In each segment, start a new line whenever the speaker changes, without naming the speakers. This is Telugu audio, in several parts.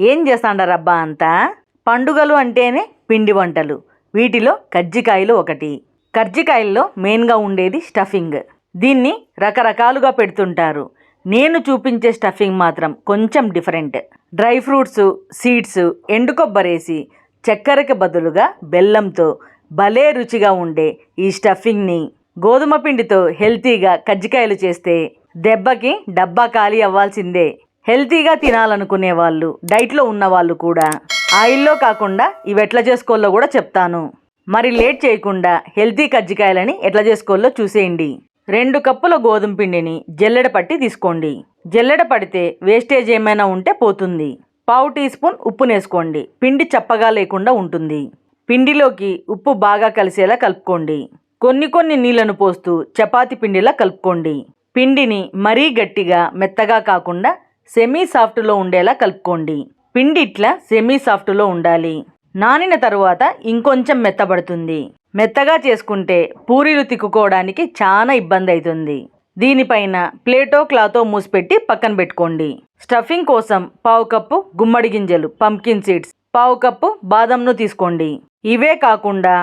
ఏం చేస్తాండారబ్బా అంతా? పండుగలు అంటేనే పిండి వంటలు. వీటిలో కజ్జికాయలు ఒకటి. కజ్జికాయల్లో మెయిన్గా ఉండేది స్టఫింగ్. దీన్ని రకరకాలుగా పెడుతుంటారు. నేను చూపించే స్టఫింగ్ మాత్రం కొంచెం డిఫరెంట్. డ్రై ఫ్రూట్స్ సీడ్స్ ఎండు కొబ్బరేసి చక్కెరకి బదులుగా బెల్లంతో భలే రుచిగా ఉండే ఈ స్టఫింగ్ని గోధుమ పిండితో హెల్తీగా కజ్జికాయలు చేస్తే దెబ్బకి డబ్బా ఖాళీ అవ్వాల్సిందే. హెల్తీగా తినాలనుకునే వాళ్ళు డైట్లో ఉన్న వాళ్ళు కూడా ఆయిల్లో కాకుండా ఇవి ఎట్లా చేసుకోవాలో కూడా చెప్తాను. మరి లేట్ చేయకుండా హెల్తీ కజ్జికాయలని ఎట్లా చేసుకోవాలో చూసేయండి. రెండు కప్పుల గోధుమ పిండిని జల్లెడ పట్టి తీసుకోండి. జల్లెడ పడితే వేస్టేజ్ ఏమైనా ఉంటే పోతుంది. పావు టీ స్పూన్ ఉప్పు వేసుకోండి పిండి చప్పగా లేకుండా ఉంటుంది. పిండిలోకి ఉప్పు బాగా కలిసేలా కలుపుకోండి. కొన్ని కొన్ని నీళ్ళను పోస్తూ చపాతి పిండిలా కలుపుకోండి. పిండిని మరీ గట్టిగా మెత్తగా కాకుండా సెమీ సాఫ్ట్లో ఉండేలా కలుపుకోండి. పిండి ఇట్లా సెమీ సాఫ్ట్లో ఉండాలి. నానిన తరువాత ఇంకొంచెం మెత్తబడుతుంది. మెత్తగా చేసుకుంటే పూరీలు తిక్కుకోవడానికి చాలా ఇబ్బంది అవుతుంది దీనిపైన ప్లేటో క్లాతో మూసిపెట్టి పక్కన పెట్టుకోండి. స్టఫింగ్ కోసం పావు కప్పు గుమ్మడి గింజలు పంకిన్ సీడ్స్ పావు కప్పు బాదంను తీసుకోండి. ఇవే కాకుండా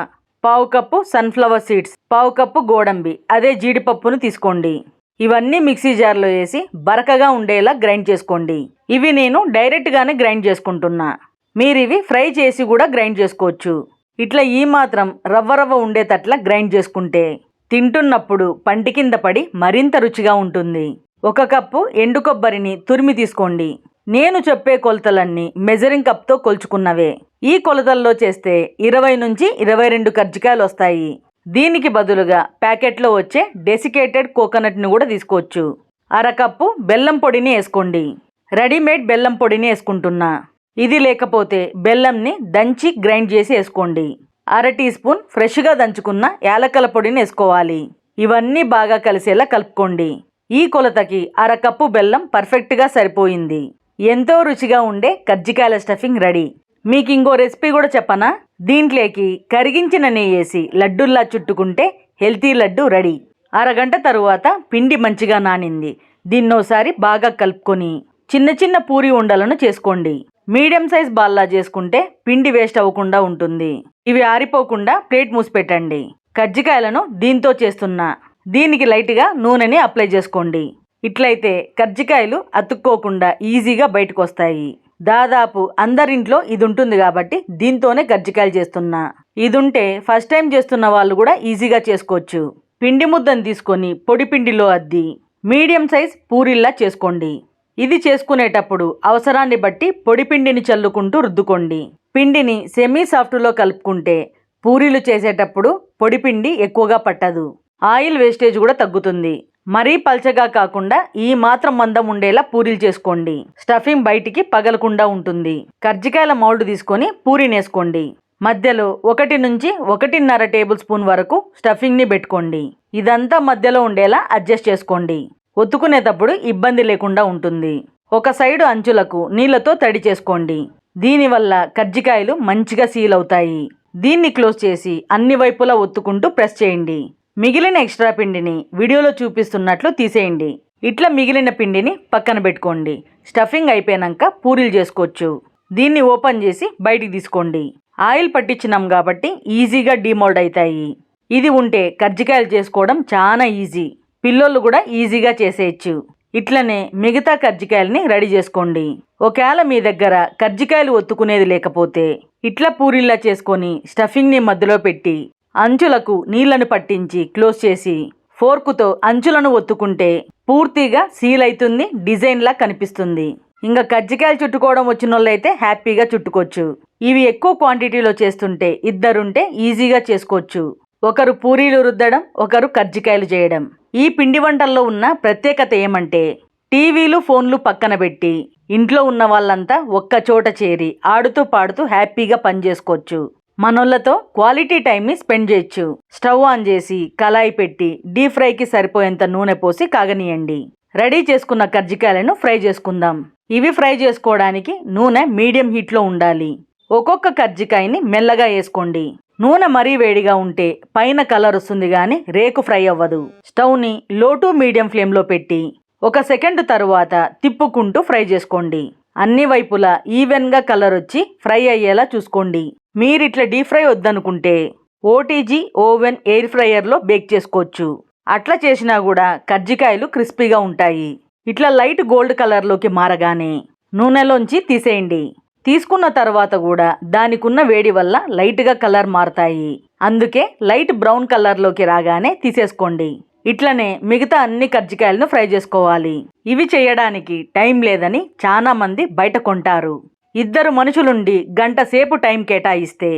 పావు కప్పు సన్ఫ్లవర్ సీడ్స్ పావు కప్పు గోడంబి అదే జీడిపప్పును తీసుకోండి. ఇవన్నీ మిక్సీ జార్లో వేసి బరకగా ఉండేలా గ్రైండ్ చేసుకోండి. ఇవి నేను డైరెక్ట్గానే గ్రైండ్ చేసుకుంటున్నా. మీరు ఇవి ఫ్రై చేసి కూడా గ్రైండ్ చేసుకోవచ్చు. ఇట్లా ఈ మాత్రం రవ్వ రవ్వ ఉండేటట్ల గ్రైండ్ చేసుకుంటే తింటున్నప్పుడు పంటి కింద పడి మరింత రుచిగా ఉంటుంది. ఒక కప్పు ఎండు కొబ్బరిని తురిమి తీసుకోండి. నేను చెప్పే కొలతలన్నీ మెజరింగ్ కప్తో కొలుచుకున్నవే. ఈ కొలతల్లో చేస్తే ఇరవై నుంచి ఇరవై రెండు కజ్జికాయలు వస్తాయి. దీనికి బదులుగా ప్యాకెట్లో వచ్చే డెసికేటెడ్ కోకోనట్ని కూడా తీసుకోవచ్చు. అరకప్పు బెల్లం పొడిని వేసుకోండి. రెడీమేడ్ బెల్లం పొడిని వేసుకుంటున్నా. ఇది లేకపోతే బెల్లంని దంచి గ్రైండ్ చేసి వేసుకోండి. అర టీ స్పూన్ ఫ్రెష్గా దంచుకున్న యాలకల పొడిని వేసుకోవాలి. ఇవన్నీ బాగా కలిసేలా కలుపుకోండి. ఈ కొలతకి అరకప్పు బెల్లం పర్ఫెక్ట్గా సరిపోయింది. ఎంతో రుచిగా ఉండే కజ్జికాయల స్టఫింగ్ రెడీ. మీకు ఇంకో రెసిపీ కూడా చెప్పనా? దీంట్లోకి కరిగించిన నెయ్యేసి వేసి లడ్డుల్లా చుట్టుకుంటే హెల్తీ లడ్డు రెడీ. అరగంట తరువాత పిండి మంచిగా నానింది. దీన్నోసారి బాగా కలుపుకొని చిన్న చిన్న పూరి ఉండలను చేసుకోండి. మీడియం సైజ్ బాల్లా చేసుకుంటే పిండి వేస్ట్ అవ్వకుండా ఉంటుంది. ఇవి ఆరిపోకుండా ప్లేట్ మూసిపెట్టండి. కజ్జికాయలను దీంతో చేస్తున్నా దీనికి లైట్గా నూనెని అప్లై చేసుకోండి. ఇట్లయితే కజ్జికాయలు అతుక్కోకుండా ఈజీగా బయటకు వస్తాయి దాదాపు అందరింట్లో ఇది ఉంటుంది కాబట్టి దీంతోనే కజ్జికాయలు చేస్తున్నా. ఇది ఉంటే ఫస్ట్ టైం చేస్తున్న వాళ్ళు కూడా ఈజీగా చేసుకోవచ్చు. పిండి ముద్దను తీసుకొని పొడి పిండిలో అద్ది. మీడియం సైజ్ పూరిల్లా చేసుకోండి. ఇది చేసుకునేటప్పుడు అవసరాన్ని బట్టి పొడి పిండిని చల్లుకుంటూ రుద్దుకోండి. పిండిని సెమీ సాఫ్ట్లో కలుపుకుంటే పూరీలు చేసేటప్పుడు పొడి పిండి ఎక్కువగా పట్టదు. ఆయిల్ వేస్టేజ్ కూడా తగ్గుతుంది. మరీ పల్చగా కాకుండా ఈ మాత్రం మందం ఉండేలా పూరీలు చేసుకోండి. స్టఫింగ్ బయటికి పగలకుండా ఉంటుంది. కర్జికాయల మౌల్డ్ తీసుకొని పూరినేసుకోండి మధ్యలో ఒకటి నుంచి ఒకటిన్నర టేబుల్ స్పూన్ వరకు స్టఫింగ్ని పెట్టుకోండి. ఇదంతా మధ్యలో ఉండేలా అడ్జస్ట్ చేసుకోండి. ఒత్తుకునేటప్పుడు ఇబ్బంది లేకుండా ఉంటుంది. ఒక సైడు అంచులకు నీళ్ళతో తడి చేసుకోండి. దీనివల్ల కర్జికాయలు మంచిగా సీల్ అవుతాయి. దీన్ని క్లోజ్ చేసి అన్ని వైపులా ఒత్తుకుంటూ ప్రెస్ చేయండి. మిగిలిన ఎక్స్ట్రా పిండిని వీడియోలో చూపిస్తున్నట్లు తీసేయండి. ఇట్లా మిగిలిన పిండిని పక్కన పెట్టుకోండి. స్టఫింగ్ అయిపోయాక పూరీలు చేసుకోవచ్చు. దీన్ని ఓపెన్ చేసి బయటికి తీసుకోండి. ఆయిల్ పట్టించినాం కాబట్టి ఈజీగా డీమోల్డ్ అవుతాయి. ఇది ఉంటే కజ్జికాయలు చేసుకోవడం చాలా ఈజీ. పిల్లోళ్ళు కూడా ఈజీగా చేసేయచ్చు. ఇట్లనే మిగతా కర్జికాయల్ని రెడీ చేసుకోండి. ఒకవేళ మీ దగ్గర కజ్జికాయలు ఒత్తుకునేది లేకపోతే ఇట్లా పూరిల్లా చేసుకొని స్టఫింగ్ని మధ్యలో పెట్టి అంచులకు నీళ్ళను పట్టించి క్లోజ్ చేసి ఫోర్కుతో అంచులను ఒత్తుకుంటే పూర్తిగా సీల్ అవుతుంది డిజైన్లా కనిపిస్తుంది. ఇంకా కజ్జికాయలు చుట్టుకోవడం వచ్చిన వాళ్ళైతే హ్యాపీగా చుట్టుకోవచ్చు. ఇవి ఎక్కువ క్వాంటిటీలో చేస్తుంటే ఇద్దరుంటే ఈజీగా చేసుకోవచ్చు. ఒకరు పూరీలు రుద్దడం ఒకరు కజ్జికాయలు చేయడం. ఈ పిండి వంటల్లో ఉన్న ప్రత్యేకత ఏమంటే టీవీలు ఫోన్లు పక్కన పెట్టి ఇంట్లో ఉన్న వాళ్ళంతా ఒక్క చోట చేరి ఆడుతూ పాడుతూ హ్యాపీగా పని చేసుకోవచ్చు. మనోళ్ళతో క్వాలిటీ టైంని స్పెండ్ చేయొచ్చు. స్టవ్ ఆన్ చేసి కళాయి పెట్టి డీప్ ఫ్రైకి సరిపోయేంత నూనె పోసి కాగనీయండి. రెడీ చేసుకున్న కర్జికాయలను ఫ్రై చేసుకుందాం. ఇవి ఫ్రై చేసుకోవడానికి నూనె మీడియం హీట్లో ఉండాలి. ఒక్కొక్క కర్జికాయని మెల్లగా వేసుకోండి. నూనె మరీ వేడిగా ఉంటే పైన కలర్ వస్తుంది కానీ రేకు ఫ్రై అవ్వదు. స్టవ్ని లో టు మీడియం ఫ్లేమ్లో పెట్టి ఒక సెకండ్ తరువాత తిప్పుకుంటూ ఫ్రై చేసుకోండి. అన్ని వైపులా ఈవెన్గా కలర్ వచ్చి ఫ్రై అయ్యేలా చూసుకోండి. మీరు ఇట్లా డీప్ ఫ్రై వద్దనుకుంటే ఓటీజీ ఓవెన్ ఎయిర్ ఫ్రైయర్లో బేక్ చేసుకోవచ్చు. అట్లా చేసినా కూడా కజ్జికాయలు క్రిస్పీగా ఉంటాయి. ఇట్లా లైట్ గోల్డ్ కలర్లోకి మారగానే నూనెలోంచి తీసేయండి. తీసుకున్న తర్వాత కూడా దానికున్న వేడి వల్ల లైట్గా కలర్ మారుతాయి. అందుకే లైట్ బ్రౌన్ కలర్లోకి రాగానే తీసేసుకోండి. ఇట్లనే మిగతా అన్ని కజ్జికాయలను ఫ్రై చేసుకోవాలి. ఇవి చేయడానికి టైం లేదని చాలామంది బయట కొంటారు. ఇద్దరు మనుషులుండి గంటసేపు టైం కేటాయిస్తే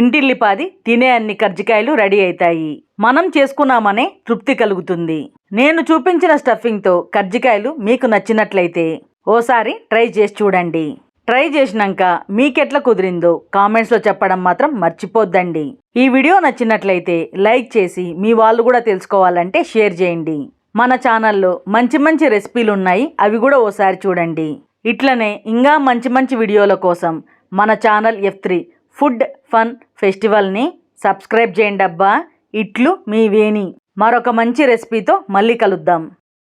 ఇంటిల్లిపాది తినే అన్ని కర్జికాయలు రెడీ అవుతాయి మనం చేసుకున్నామనే తృప్తి కలుగుతుంది. నేను చూపించిన స్టఫింగ్తో కర్జికాయలు మీకు నచ్చినట్లయితే ఓసారి ట్రై చేసి చూడండి. ట్రై చేసినాక మీకెట్లా కుదిరిందో కామెంట్స్లో చెప్పడం మాత్రం మర్చిపోద్దండి. ఈ వీడియో నచ్చినట్లయితే లైక్ చేసి మీ వాళ్ళు కూడా తెలుసుకోవాలంటే షేర్ చేయండి. మన ఛానల్లో మంచి మంచి రెసిపీలు ఉన్నాయి అవి కూడా ఓసారి చూడండి. ఇట్లనే ఇంకా మంచి మంచి వీడియోల కోసం మన channel F three food fun ఫెస్టివల్ని subscribe చేయండి అబ్బా ఇట్లు మీ వేణి. మరొక మంచి రెసిపీతో మళ్ళీ కలుద్దాం.